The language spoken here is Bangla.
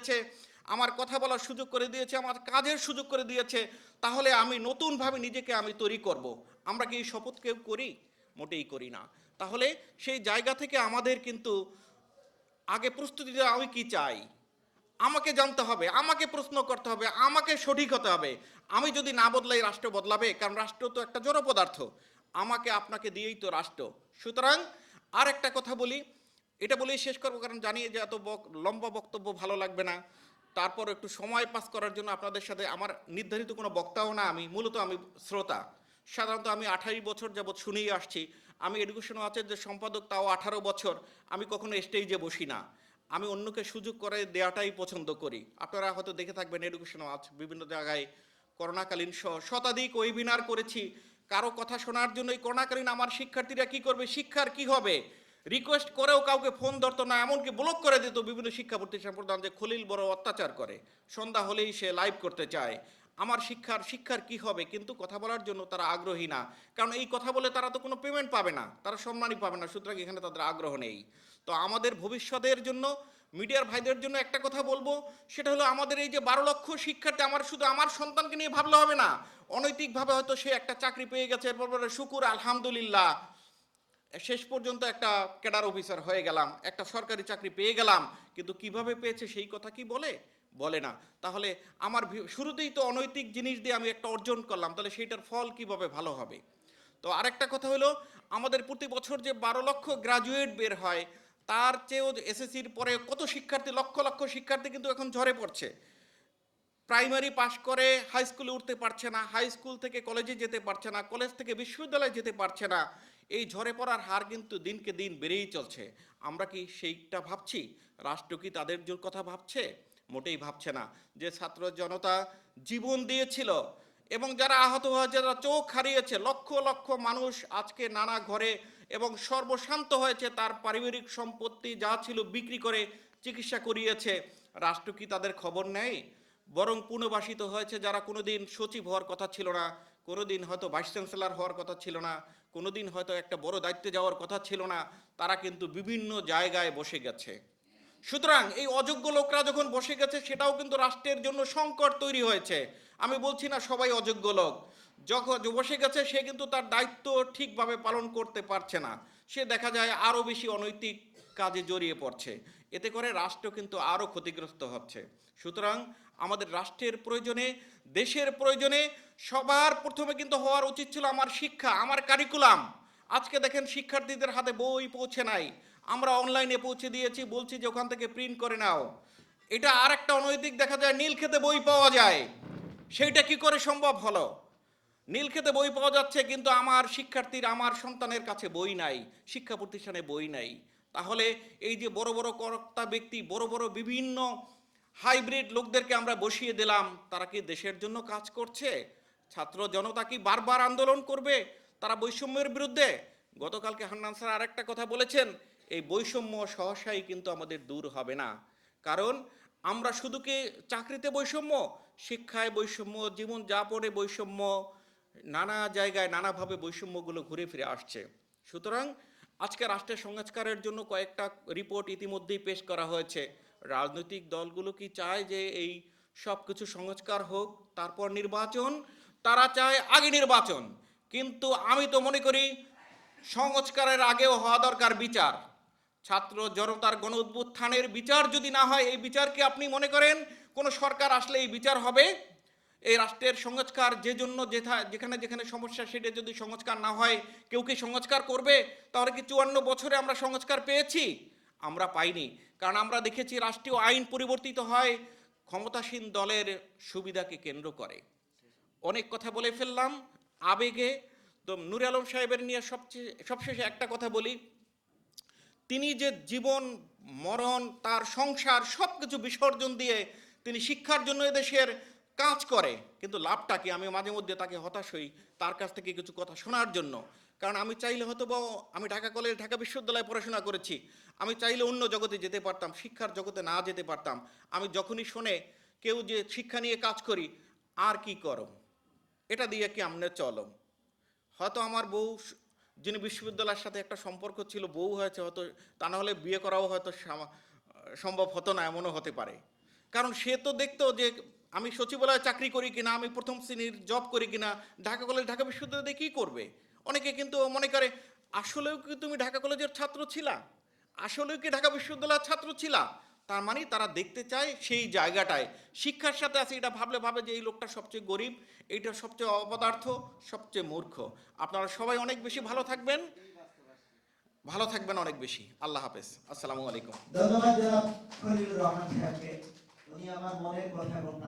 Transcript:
দিয়েছে, আমার কথা বলার সুযোগ করে দিয়েছে, আমার কাজের সুযোগ করে দিয়েছে, তাহলে আমি নতুনভাবে নিজেকে আমি তৈরি করব। আমরা কি এই শপথ কেউ করি? মোটেই করি না। তাহলে সেই জায়গা থেকে আমাদের কিন্তু আগে প্রস্তুতি দেওয়া, আমি কি চাই? আমাকে জানতে হবে, আমাকে প্রশ্ন করতে হবে, আমাকে সঠিক হতে হবে। আমি যদি না বদলাই, রাষ্ট্র বদলাবে, কারণ রাষ্ট্র তো একটা জড় পদার্থ আমাকে আপনাকে দিয়েই তো রাষ্ট্র। সুতরাং আর একটা কথা বলি এটা বলেই শেষ করব, কারণ জানি যে এত লম্বা বক্তব্য ভালো লাগবে না। তারপর একটু সময় পাস করার জন্য আপনাদের সাথে আমার নির্ধারিত কোনো বক্তাও না আমি, মূলত আমি শ্রোতা। সাধারণত আমি আঠারো বছর যাবৎ শুনেই আসছি। আমি এডুকেশন যে সম্পাদক, তাও আঠারো বছর। আমি কখনো স্টেজে বসি না। আমি অন্যকে সুযোগ করে দেওয়াটাই পছন্দ করি। আপনারা হয়তো দেখে থাকবেন এডুকেশন ওয়াচ বিভিন্ন জায়গায় করোনাকালীন সহ শতাধিক ওয়েবিনার করেছি। কারও কথা শোনার জন্য এই করোনাকালীন আমার শিক্ষার্থীরা কি করবে, শিক্ষার কি হবে? রিকোয়েস্ট করেও কাউকে ফোন ধরতো না, এমনকি ব্লক করে দিত বিভিন্ন শিক্ষা প্রতিষ্ঠান প্রধান যে খলিল বড় অত্যাচার করে। সন্ধ্যা হলেই সে লাইভ করতে চায়। আমার শিক্ষার শিক্ষার কি হবে? কিন্তু কথা বলার জন্য তারা আগ্রহী না। কারণ এই কথা বলে তারা তো কোনো পেমেন্ট পাবে না। তারা সম্মানই পাবে না, সুতরাং এখানে তাদের আগ্রহ নেই। তো আমাদের ভবিষ্যতের জন্য মিডিয়ার ভাইদের জন্য একটা কথা বলব। সেটা হলো আমাদের এই যে বারো লক্ষ শিক্ষার্থী, আমার শুধু আমার সন্তানকে নিয়ে ভাবলে হবে না। অনৈতিকভাবে হয়তো সে একটা চাকরি পেয়ে গেছে, এরপর শুকুর, আলহামদুলিল্লাহ। শেষ পর্যন্ত একটা ক্যাডার অফিসার হয়ে গেলাম, একটা সরকারি চাকরি পেয়ে গেলাম, কিন্তু কীভাবে পেয়েছে সেই কথা কি বলে? বলে না। তাহলে আমার শুরুতেই তো অনৈতিক জিনিস দিয়ে আমি একটা অর্জন করলাম, তাহলে সেইটার ফল কীভাবে ভালো হবে? তো আরেকটা কথা হলো, আমাদের প্রতি বছর যে বারো লক্ষ গ্রাজুয়েট বের হয়, তার চেয়েও এসএসসির পরে কত শিক্ষার্থী, লক্ষ লক্ষ শিক্ষার্থী কিন্তু এখন ঝরে পড়ছে। প্রাইমারি পাশ করে হাই স্কুলে উঠতে পারছে না, হাই স্কুল থেকে কলেজে যেতে পারছে না, কলেজ থেকে বিশ্ববিদ্যালয়ে যেতে পারছে না। এই ঝরে পড়ার হার কিন্তু দিনকে দিন বেড়েই চলছে। আমরা কি সেইটা ভাবছি? রাষ্ট্র কি তাদের কথা ভাবছে? মোটেই ভাবছে না। যে ছাত্র জনতা জীবন দিয়েছিল এবং যারা আহত হয়েছে, যারা চোখ হারিয়েছে, লক্ষ লক্ষ মানুষ আজকে নানা ঘরে এবং সর্বশান্ত হয়েছে, তার পারিবারিক সম্পত্তি যা ছিল বিক্রি করে চিকিৎসা করিয়েছে। রাষ্ট্র কি তাদের খবর নেয়? বরং পুনর্বাসিত হয়েছে যারা কোনোদিন সচিব হওয়ার কথা ছিল না, কোনোদিন হয়তো ভাইস চ্যান্সেলর হওয়ার কথা ছিল না, কোনোদিন হয়তো একটা বড় দায়িত্বে যাওয়ার কথা ছিল না, তারা কিন্তু বিভিন্ন জায়গায় বসে গেছে। সুতরাং এই অযোগ্য লোকরা যখন বসে গেছে, সেটাও কিন্তু রাষ্ট্রের জন্য সংকট তৈরি হয়েছে। আমি বলছি না সবাই অযোগ্য লোক। যখন বসে গেছে, সে কিন্তু তার দায়িত্ব ঠিকভাবে পালন করতে পারছে না। সে দেখা যায় আরও বেশি অনৈতিক কাজে জড়িয়ে পড়ছে। এতে করে রাষ্ট্র কিন্তু আরও ক্ষতিগ্রস্ত হচ্ছে। সুতরাং আমাদের রাষ্ট্রের প্রয়োজনে, দেশের প্রয়োজনে সবার প্রথমে কিন্তু হওয়ার উচিত ছিল আমার শিক্ষা, আমার কারিকুলাম আজকে দেখেন শিক্ষার্থীদের হাতে বই পৌঁছে নাই। আমরা অনলাইনে পৌঁছে দিয়েছি, বলছি যে ওখান থেকে প্রিন্ট করে নাও। এটা আর একটা অনৈতিক দেখা যায়, নীল খেতে বই পাওয়া যায়। সেইটা কি করে সম্ভব হলো? নীল খেতে বই পাওয়া যাচ্ছে, কিন্তু আমার শিক্ষার্থীর, আমার সন্তানের কাছে বই নাই, শিক্ষা প্রতিষ্ঠানে বই নাই। তাহলে এই যে বড় বড় কর্তা ব্যক্তি, বড় বড় বিভিন্ন হাইব্রিড লোকদেরকে আমরা বসিয়ে দিলাম, তারা কি দেশের জন্য কাজ করছে? ছাত্র জনতা কি বারবার আন্দোলন করবে? তারা বৈষম্যের বিরুদ্ধে? গতকালকে হান্নান স্যার আরেকটা কথা বলেছেন, এই বৈষম্য সহসাই কিন্তু আমাদের দূর হবে না। কারণ আমরা শুধু কি চাকরিতে বৈষম্য? শিক্ষায় বৈষম্য, জীবনযাপনে বৈষম্য, নানা জায়গায় নানাভাবে বৈষম্যগুলো ঘুরে ফিরে আসছে। সুতরাং আজকে রাষ্ট্রের সংস্কারের জন্য কয়েকটা রিপোর্ট ইতিমধ্যেই পেশ করা হয়েছে। রাজনৈতিক দলগুলো কি চায় যে এই সব কিছু সংস্কার হোক, তারপর নির্বাচন? তারা চায় আগে নির্বাচন। কিন্তু আমি তো মনে করি সংস্কারের আগেও হওয়া দরকার বিচার। ছাত্র জনতার গণ উত্থানের বিচার যদি না হয়, এই বিচার কি আপনি মনে করেন? কোন সরকার আসলে এই বিচার হবে? এই রাষ্ট্রের সংস্কার যে জন্য যেখানে যেখানে সমস্যা সেটা যদি সংস্কার না হয়, কেউ কি সংস্কার করবে? তাহলে কি চুয়ান্ন বছরে আমরা সংস্কার পেয়েছি? আমরা পাইনি। কারণ আমরা দেখেছি রাষ্ট্রীয় আইন পরিবর্তিত হয়, ক্ষমতাসীন দলের সুবিধাকে কেন্দ্র করে। অনেক কথা বলে ফেললাম আবেগে। তো নুর আলম সাহেবের নিয়ে সবচেয়ে সবশেষে একটা কথা বলি। তিনি যে জীবন, মরণ, তার সংসার সব কিছু বিসর্জন দিয়ে তিনি শিক্ষার জন্য এদেশের কাজ করে, কিন্তু লাভটা কি? আমি মাঝে মধ্যে তাকে হতাশ হই তার কাছ থেকে কিছু কথা শোনার জন্য। কারণ আমি চাইলে হয়তো বা আমি ঢাকা কলেজ, ঢাকা বিশ্ববিদ্যালয়ে পড়াশোনা করেছি। আমি চাইলে অন্য জগতে যেতে পারতাম, শিক্ষার জগতে না যেতে পারতাম। আমি যখনই শোনে কেউ যে শিক্ষা নিয়ে কাজ করি, আর কি করো? এটা দিয়ে কি আমরা চলো হয়তো আমার বউ, যিনি বিশ্ববিদ্যালয়ের সাথে একটা সম্পর্ক ছিল, বউ হয়েছে হয়তো, তা না হলে বিয়ে করাও হয়তো সম্ভব হতো না, এমনও হতে পারে। কারণ সে তো দেখতো যে আমি সচিবালয়ে চাকরি করি কিনা, আমি প্রথম শ্রেণির জব করি কিনা, ঢাকা কলেজ ঢাকা বিশ্ববিদ্যালয়ে কী করবে? অনেকে কিন্তু মনে করে, আসলেও কি তুমি ঢাকা কলেজের ছাত্র ছিলা? আসলেও কি ঢাকা বিশ্ববিদ্যালয়ের ছাত্র ছিলা? তার মানে তারা দেখতে চায় সেই জায়গাটায়। শিক্ষার সাথে আছে, এটা ভাবলে ভাবে যে এই লোকটা সবচেয়ে গরিব, এইটা সবচেয়ে অপদার্থ, সবচেয়ে মূর্খ। আপনারা সবাই অনেক বেশি ভালো থাকবেন। ভালো থাকবেন অনেক বেশি। আল্লাহ হাফেজ। আসসালামু আলাইকুম। ধন্যবাদ উনি আমার মনের কথা